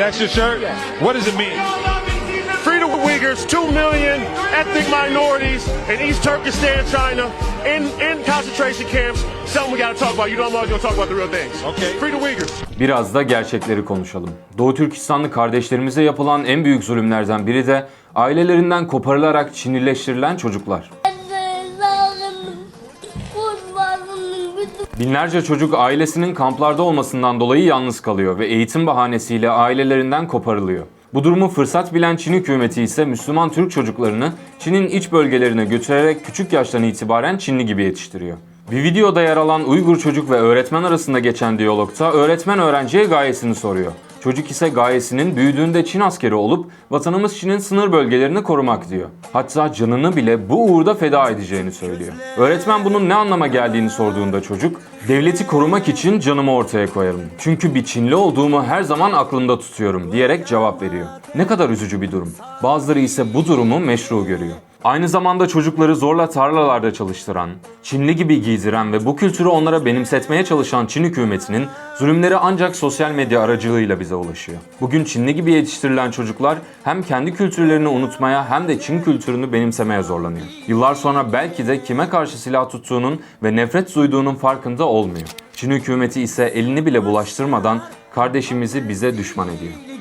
That's your shirt? What does it mean? Free the Uyghurs, two million ethnic minorities in East Turkestan, China, in, in concentration camps. Something we got to talk about. You know I'm always to talk about the real things. Okay. Free the Uyghurs. Biraz da gerçekleri konuşalım. Doğu Türkistanlı kardeşlerimize yapılan en büyük zulümlerden biri de ailelerinden koparılarak Çinileştirilen çocuklar. Binlerce çocuk ailesinin kamplarda olmasından dolayı yalnız kalıyor ve eğitim bahanesiyle ailelerinden koparılıyor. Bu durumu fırsat bilen Çin hükümeti ise Müslüman Türk çocuklarını Çin'in iç bölgelerine götürerek küçük yaştan itibaren Çinli gibi yetiştiriyor. Bir videoda yer alan Uygur çocuk ve öğretmen arasında geçen diyalogta öğretmen öğrenciye gayesini soruyor. Çocuk ise gayesinin büyüdüğünde Çin askeri olup vatanımız Çin'in sınır bölgelerini korumak diyor. Hatta canını bile bu uğurda feda edeceğini söylüyor. Öğretmen bunun ne anlama geldiğini sorduğunda çocuk, devleti korumak için canımı ortaya koyarım. Çünkü bir Çinli olduğumu her zaman aklımda tutuyorum diyerek cevap veriyor. Ne kadar üzücü bir durum. Bazıları ise bu durumu meşru görüyor. Aynı zamanda çocukları zorla tarlalarda çalıştıran, Çinli gibi giydiren ve bu kültürü onlara benimsetmeye çalışan Çin hükümetinin zulümleri ancak sosyal medya aracılığıyla bize ulaşıyor. Bugün Çinli gibi yetiştirilen çocuklar hem kendi kültürlerini unutmaya hem de Çin kültürünü benimsemeye zorlanıyor. Yıllar sonra belki de kime karşı silah tuttuğunun ve nefret duyduğunun farkında olmuyor. Çin hükümeti ise elini bile bulaştırmadan kardeşimizi bize düşman ediyor.